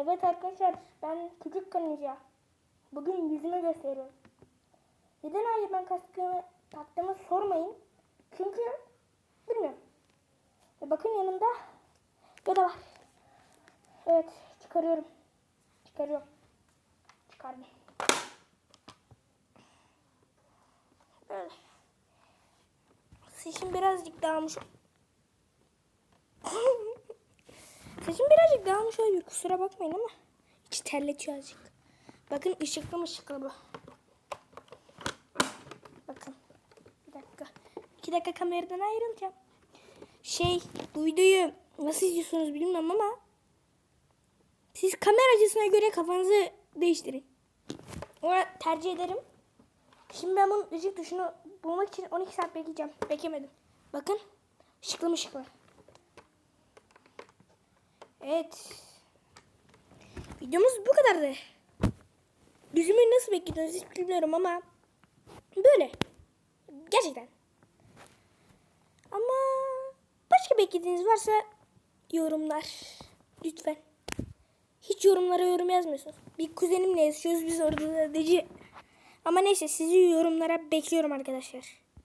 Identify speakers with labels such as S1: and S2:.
S1: Evet arkadaşlar ben küçük kanıca. Bugün yüzümü gösteriyorum. Neden hayır ben kaskımı taktığımı sormayın. Çünkü bilmiyorum. Ve bakın yanımda ya var. Evet çıkarıyorum. Çıkarıyorum. Çıkardım. Böyle. Saçım birazcık dağılmış. Saçım birazcık dağılmış olabilir. Kusura bakmayın ama içi terletiyor azıcık. Bakın ışıklı mı ışıklı bu. Bakın. Bir dakika. İki dakika kameradan ayrılacağım. Şey bu videoyu nasıl izliyorsunuz bilmiyorum ama siz kamera açısına göre kafanızı değiştirin. Ona tercih ederim. Şimdi ben bunun ışık tuşunu bulmak için 12 saat bekleyeceğim. Beklemedim. Bakın. Işıklı mı ışıklı. Evet. Videomuz bu kadardı. Yüzümü nasıl beklediniz hiç bilmiyorum ama böyle. Gerçekten. Ama başka beklediğiniz varsa yorumlar. Lütfen. Hiç yorumlara yorum yazmıyorsunuz. Bir kuzenimle yazışıyoruz biz orada da. Ama neyse sizi yorumlara bekliyorum arkadaşlar.